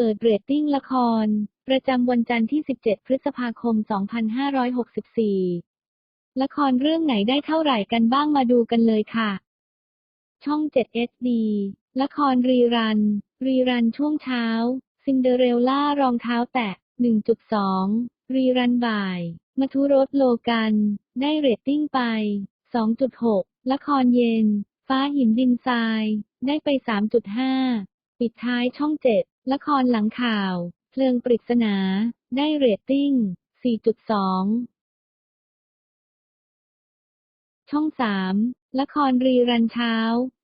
เปิดเรตติ้งละคร ประจำวันจันทร์ที่ 17 พฤษภาคม 2564 ละครเรื่องไหนได้เท่าไหร่กันบ้างมาดูกันเลยค่ะ ช่อง 7 HD ละครรีรัน รีรันช่วงเช้า ซินเดอเรลล่ารองเท้าแตะ 1.2 รีรันบ่าย มัทุรสโลกัน ได้เรตติ้งไป 2.6 ละครเย็น ฟ้าหินดินทราย ได้ไป 3.5 ปิดท้ายช่อง 7 ละครหลังข่าว เพลิงปริศนา ได้เรตติ้ง 4.2 ช่อง 3 ละครรีรันเช้า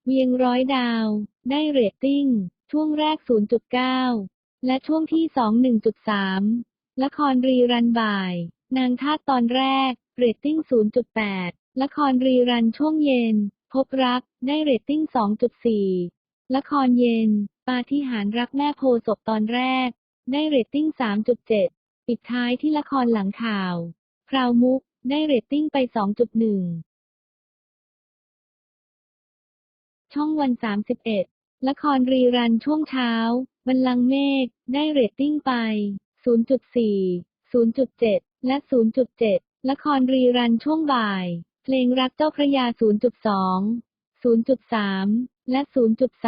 เวียงร้อยดาว ได้เรตติ้ง ช่วงแรก 0.9 และช่วงที่ 2 1.3 ละครรีรันบ่าย นางทาสตอนแรก เรตติ้ง 0.8 ละครรีรันช่วงเย็น พบรัก ได้เรตติ้ง 2.4 ละครเย็น ปาฏิหาริย์รักแม่โพศพตอนแรก ได้เรตติ้ง 3.7 ปิดท้ายที่ละครหลังข่าวพราวมุก ได้เรตติ้งไป 2.1 ช่องวัน 31 ละครรีรันช่วงเช้า บัลลังเมฆ ได้เรตติ้งไป 0.4 0.7 และ 0.7 ละครรีรันช่วงบ่าย เพลงรักเจ้าพระยา 0.2 0.3 และ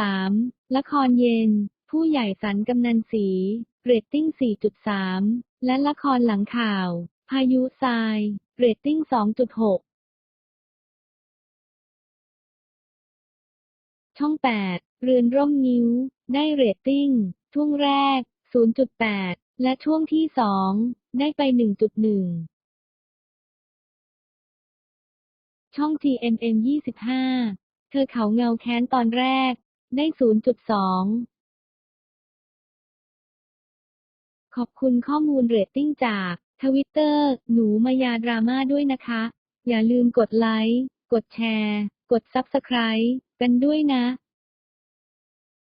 0.3 ละครเย็น ผู้ใหญ่สันกำนันสี เรตติ้ง 4.3 และละครหลังข่าว พายุทราย เรตติ้ง 2.6 ช่อง 8 เรือนร่มงิ้ว ได้เรตติ้ง ช่วงแรก 0.8 และช่วงที่ 2 ได้ไป 1.1ช่อง GMM 25 เธอเขาเงาแค้นตอนแรก ได้ 0.2 ขอบคุณข้อมูลเรตติ้งจากทวิตเตอร์ หนูมายาดราม่าด้วยนะคะ อย่าลืมกดไลค์ กดแชร์ กด Subscribe กันด้วยนะ